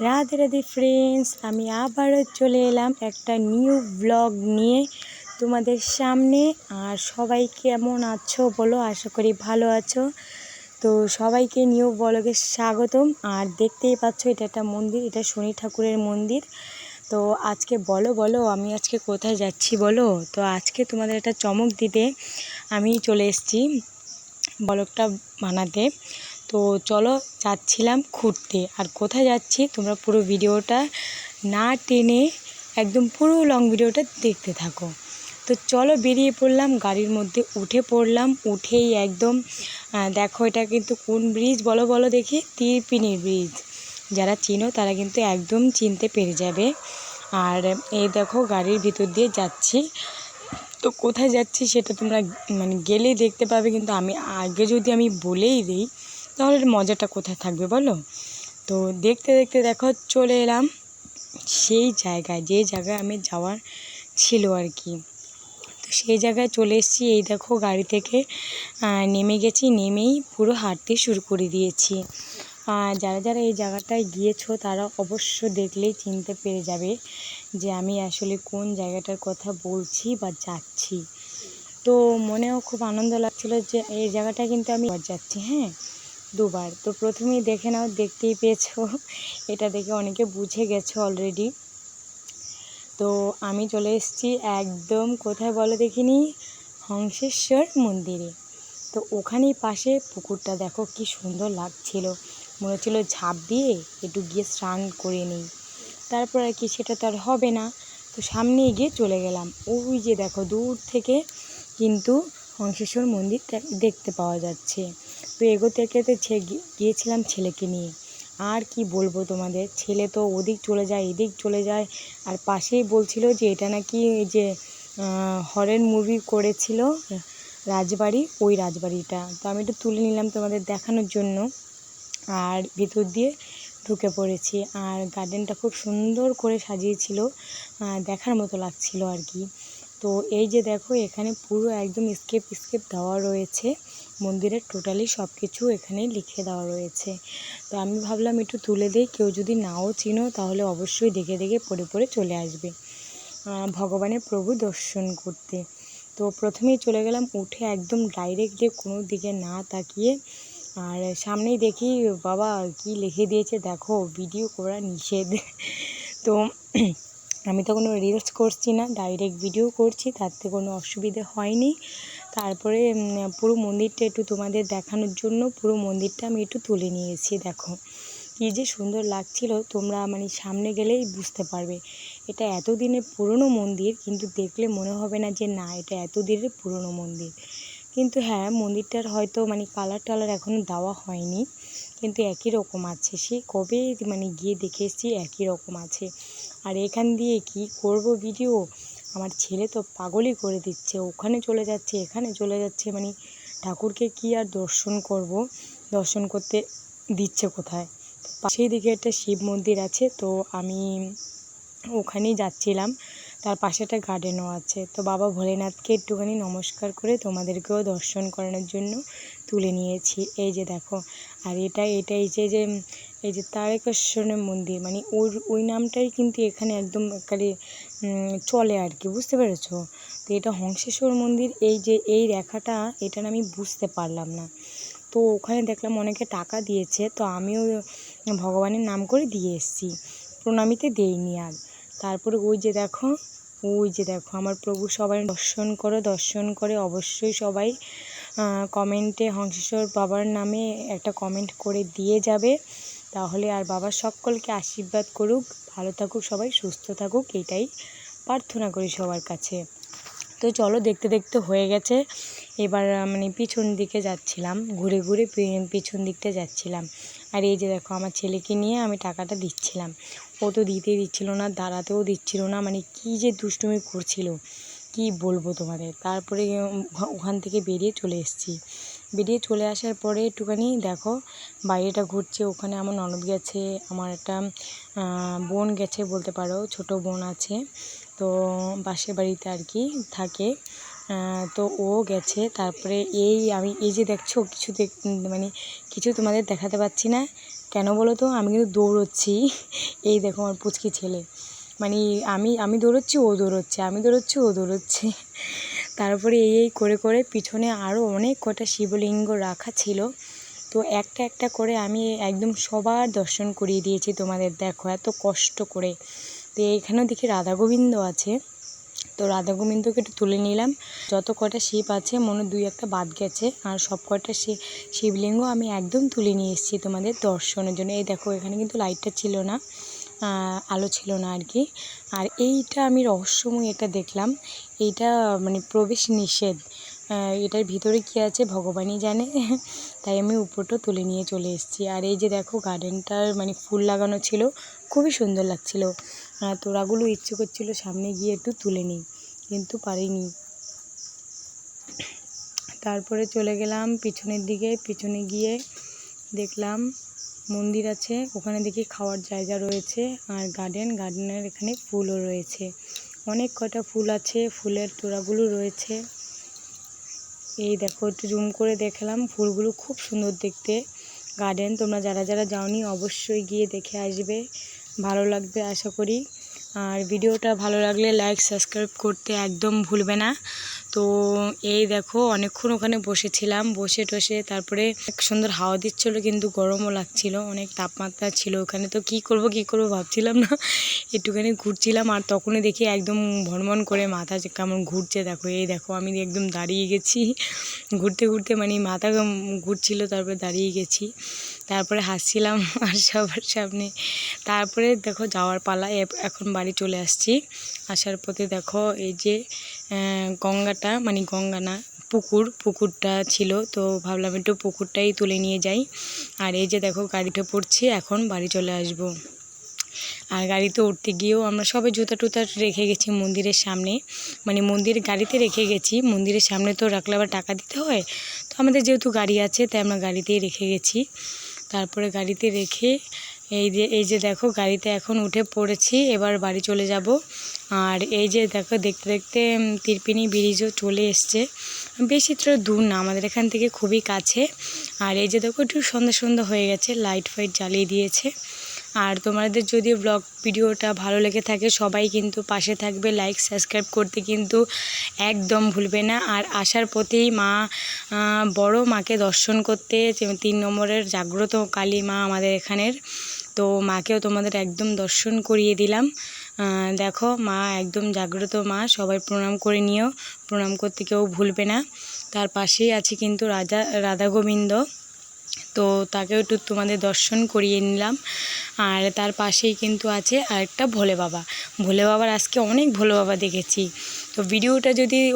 Radhe Radhe friends আমি আবারও চলে এলাম একটা নিউ ব্লগ নিয়ে তোমাদের সামনে। আর সবাই কেমন আছো বলো? আশা করি ভালো আছো। তো সবাইকে নিউ ব্লগে স্বাগতম। আর দেখতেই পাচ্ছ, এটা একটা মন্দির, এটা শনি ঠাকুরের মন্দির। তো আজকে বলো বলো, আমি আজকে কোথায় যাচ্ছি বলো? তো আজকে তোমাদের একটা চমক দিতে আমি চলে এসেছি ব্লগটা বানাতে। তো চলো যাচ্ছিলাম ঘুরতে। আর কোথায় যাচ্ছি তোমরা পুরো ভিডিওটা না টেনে একদম পুরো লং ভিডিওটা দেখতে থাকো। তো চলো বেরিয়ে পড়লাম, গাড়ির মধ্যে উঠে পড়লাম, উঠেই একদম দেখো এটা কিন্তু কোন ব্রিজ বলো বলো দেখি, তিরপিনির ব্রিজ যারা চিনো তারা কিন্তু একদম চিনতে পেরে যাবে। আর এই দেখো গাড়ির ভিতর দিয়ে যাচ্ছি। তো কোথায় যাচ্ছি সেটা তোমরা মানে গেলেই দেখতে পাবে, কিন্তু আমি আগে যদি আমি বলেই দিই তাহলে মজাটা কোথায় থাকবে বলো? তো দেখতে দেখতে দেখো চলে এলাম সেই জায়গায়, যে জায়গায় আমি যাওয়ার ছিল আর কি। তো সেই জায়গায় চলে এসেছি, এই দেখো গাড়ি থেকে নেমে গেছি, নেমেই পুরো হাঁটতে শুরু করে দিয়েছি। যারা যারা এই জায়গাটায় গিয়েছো তারা অবশ্য দেখলেই চিনতে পেরে যাবে যে আমি আসলে কোন জায়গাটার কথা বলছি বা যাচ্ছি। তো মনেও খুব আনন্দ লাগছিল যে এই জায়গাটায় কিন্তু আমি যাচ্ছি হ্যাঁ। দুবার। তো প্রথমেই দেখে নাও, দেখতেই পেয়েছ। এটা দেখে অনেকে বুঝে গেছো অলরেডি তো আমি চলে এসেছি একদম, কোথায় বলো দেখিনি, হংসেশ্বর মন্দিরে। তো ওখানেই পাশে পুকুরটা দেখো, কি সুন্দর লাগছিল। মনে হচ্ছিল ঝাঁপ দিয়ে একটু গিয়ে স্নান করে নিই। তারপর আর কি, সেটা তো আর হবে না। তো সামনে এগিয়ে চলে গেলাম। ওই যে দেখো, দূর থেকে কিন্তু হংসেশ্বর মন্দির দেখ- দেখতে পাওয়া যাচ্ছে। তো এগোতে এগোতে গিয়েছিলাম ছেলেকে নিয়ে। আর কি বলব তোমাদের? ছেলে তো ওদিক চলে যায়, এদিক চলে যায়। আর পাশেই বলছিল যে এটা নাকি যে হরের মুভি করেছিল রাজবাড়ি, ওই রাজবাড়িটা। তো আমি একটু তুলে নিলাম তোমাদের দেখানোর জন্য। আর ভিতর দিয়ে ঢুকে পড়েছি। আর গার্ডেনটা খুব সুন্দর করে সাজিয়েছিল। দেখার মতো লাগছিল আর কি। তো এই যে দেখো, এখানে পুরো একদম স্কেপ স্কেপ দেওয়া রয়েছে। মন্দিরের টোটালি সব কিছু এখানে লিখে দেওয়া রয়েছে। তো আমি ভাবলাম একটু তুলে দিই, কেউ যদি নাও চিনো তাহলে অবশ্যই দেখে দেখে পড়ে পড়ে চলে আসবে। ভগবানের প্রভু দর্শন করতে। তো প্রথমেই চলে গেলাম, উঠে একদম ডাইরেক্ট যে কোনো দিকে না তাকিয়ে, আর সামনেই দেখি, বাবা কি লিখে দিয়েছে দেখো ভিডিও করা নিষেধ। তো আমি তো কোনো রিলস করছি না ডাইরেক্ট ভিডিও করছি, তাতে কোনো অসুবিধে হয়নি। তারপরে পুরো মন্দিরটা একটু তোমাদের দেখানোর জন্য পুরো মন্দিরটা আমি একটু তুলে নিয়েছি, দেখো। কী যে সুন্দর লাগছিল, তোমরা মানে সামনে গেলেই বুঝতে পারবে। এটা এতদিনের পুরনো মন্দির, কিন্তু দেখলে মনে হবে না যে না, এটা এতদিনের পুরনো মন্দির। কিন্তু হ্যাঁ মন্দিরটার হয়তো মানে কালার টালার এখনও দেওয়া হয়নি। কিন্তু একই রকম আছে, সে কবে মানে গিয়ে দেখে একই রকম আছে। আর এখান দিয়ে কি করব ভিডিও আমার ছেলে তো পাগলই করে দিচ্ছে। ওখানে চলে যাচ্ছে, এখানে চলে যাচ্ছে। মানে ঠাকুরকে কি আর দর্শন করব? দর্শন করতে দিচ্ছে কোথায়? পাশেই দিকে একটা শিব মন্দির আছে, তো আমি ওখানেই যাচ্ছিলাম। তার পাশে একটা গার্ডেনও আছে। তো বাবা ভোলেনাথকে একটুখানি নমস্কার করে তোমাদেরকেও দর্শন করানোর জন্য তুলে নিয়েছি। এই যে দেখো, আর এটা এটা এই যে যে এই যে তারকেশ্বরের মন্দির মানে ওর ওই নামটাই কিন্তু এখানে একদম একেবারে উম, চলে আর কি বুঝতে পেরেছ? তো এটা হংসেশ্বর মন্দির এই যে এই রেখাটা এটা আমি বুঝতে পারলাম না। তো ওখানে দেখলাম অনেকে টাকা দিয়েছে তো আমিও ভগবানের নাম করে দিয়ে এসেছি। প্রণামীতে দেইনি আর। তারপরে ওই যে দেখো ওই যে দেখো আমার প্রভু সবাই দর্শন করো দর্শন করে অবশ্যই সবাই কমেন্টে হংসেশ্বর বাবার নামে একটা কমেন্ট করে দিয়ে যাবে। তাহলে আর বাবা সকলকে আশীর্বাদ করুক, ভালো থাকুক সবাই, সুস্থ থাকুক, এটাই প্রার্থনা করি সবার কাছে। তো চলো দেখতে দেখতে হয়ে গেছে। এবার মানে পিছন দিকে যাচ্ছিলাম, ঘুরে ঘুরে পিছন দিকটা যাচ্ছিলাম। আর এই যে দেখো আমার ছেলেকে নিয়ে আমি টাকাটা দিচ্ছিলাম। ও তো দিতেই দিচ্ছিল না, দাঁড়াতেও দিচ্ছিল না মানে কি যে দুষ্টুমি করছিল, কি বলব তোমাদের? তারপরে ওখান থেকে বেরিয়ে চলে এসেছি। বেরিয়ে চলে আসার পরে একটুখানি দেখো বাইরেটা ঘুরছে, ওখানে আমার ননদ গেছে, আমার একটা বোন গেছে বলতে পারো, ছোট বোন আছে, তো পাশের বাড়িতে আর কি থাকে তো ও গেছে, তারপরে এই আমি, এই যে দেখছ কিছু দেখ মানে কিছু তোমাদের দেখাতে পাচ্ছি না, কেন বলো তো? আমি কিন্তু দৌড়চ্ছি, এই দেখো আমার পুচকি ছেলে মানে আমি আমি দৌড়চ্ছি, ও দৌড়চ্ছে, আমি দৌড়চ্ছি, ও দৌড়চ্ছে তারপরে এই এই করে করে পিছনে আরও অনেক কটা শিবলিঙ্গ রাখা ছিল। তো একটা একটা করে আমি একদম সবার দর্শন করিয়ে দিয়েছি তোমাদের দেখো, এত কষ্ট করে। তো এইখানেও দেখি রাধা গোবিন্দ আছে। তো রাধা গোবিন্দকে একটু তুলে নিলাম। যত কটা শিব আছে, মনে দুই একটা বাদ গেছে। আর সব কটা শিবলিঙ্গ আমি একদম তুলে নিয়ে এসেছি তোমাদের দর্শনের জন্য। এই দেখো, এখানে কিন্তু লাইটটা ছিল না। আলো ছিল না আর কি। আর এইটা আমি রহস্যময় এটা দেখলাম। এইটা মানে প্রবেশ নিষেধ। এটার ভিতরে কী আছে ভগবানই জানে। তাই আমি উপরটা তুলে নিয়ে চলে এসেছি। আর এই যে দেখো গার্ডেনটার মানে ফুল লাগানো ছিল, খুবই সুন্দর লাগছিল। তোড়াগুলো ইচ্ছে করছিল সামনে গিয়ে একটু তুলে নিই, কিন্তু পারিনি। তারপরে চলে গেলাম পিছনের দিকে। পিছনে গিয়ে দেখলাম মন্দির আছে, ওখানে দেখি খাওয়ার জায়গা রয়েছে আর গার্ডেন গার্ডেনের এখানে ফুলও রয়েছে। অনেক কটা ফুল আছে, ফুলের তোড়াগুলো রয়েছে। এই দেখো, একটু জুম করে দেখলাম, ফুলগুলো খুব সুন্দর দেখতে। গার্ডেন তোমরা যারা যারা যাওনি, অবশ্যই গিয়ে দেখে আসবে। ভালো লাগবে, আশা করি। আর ভিডিওটা ভালো লাগলে লাইক সাবস্ক্রাইব করতে একদম ভুলবে না। তো এই দেখো, অনেকক্ষণ ওখানে বসেছিলাম, বসে টসে তারপরে এক সুন্দর হাওয়া দিচ্ছিল, কিন্তু গরমও লাগছিল, অনেক তাপমাত্রা ছিল ওখানে। তো কি করব কি করব ভাবছিলাম না, একটুখানি ঘুরছিলাম আর তখনই দেখি একদম ভনভন করে মাথা কেমন ঘুরছে। দেখো, এই দেখো, আমি একদম দাঁড়িয়ে গেছি। ঘুরতে ঘুরতে মানে মাথা ঘুরছিল, তারপরে দাঁড়িয়ে গেছি। তারপরে হাসছিলাম আর সবার সামনে। তারপরে দেখো, যাওয়ার পালা এখন বাড়ি চলে আসছি। আসার পথে দেখো এই যে গঙ্গাটা মানে গঙ্গা না, পুকুর, পুকুরটা ছিল। তো ভাবলাম একটু পুকুরটাই তুলে নিয়ে যাই। আর এই যে দেখো গাড়িটা পড়ছে, এখন বাড়ি চলে আসব। আর গাড়িতে উঠতে গিয়েও আমরা সবাই জুতা টুতা রেখে গেছি মন্দিরের সামনে। মানে মন্দির গাড়িতে রেখে গেছি, মন্দিরের সামনে তো রাখলে আবার টাকা দিতে হয়। তো আমাদের যেহেতু গাড়ি আছে, তাই আমরা গাড়িতেই রেখে গেছি। তারপরে গাড়িতে রেখে এই যে এই যে দেখো গাড়িতে এখন উঠে পড়েছি, এবার বাড়ি চলে যাব। আর এই যে দেখো, দেখতে দেখতে তিরপিনি ব্রিজও চলে এসছে। বেশি তো দূর না, আমাদের এখান থেকে খুবই কাছে। আর এই যে দেখো, একটু সন্ধ্যা সন্ধ্যা হয়ে গেছে, লাইট ফাইট জ্বালিয়ে দিয়েছে। আর তোমাদের যদি ব্লগ ভিডিওটা ভালো লেগে থাকে, সবাই কিন্তু পাশে থাকবে। লাইক সাবস্ক্রাইব করতে কিন্তু একদম ভুলবে না। আর আসার পথেই মা বড় মাকে দর্শন করতে, তিন নম্বরের জাগ্রত কালী মা আমাদের এখানের। তো মাকেও তোমাদের একদম দর্শন করিয়ে দিলাম। দেখো, মা একদম জাগ্রত মা, সবাই প্রণাম করে নিও। প্রণাম করতে কেউ ভুলবে না। তার পাশেই আছে কিন্তু রাজা, রাধা গোবিন্দ। তো তাকেও একটু তোমাদের দর্শন করিয়ে নিলাম। আর তার পাশেই কিন্তু আছে আরেকটা ভোলে বাবা। ভোলে বাবার আজকে অনেক ভোলে বাবা দেখেছি। তো ভিডিওটা যদি ওই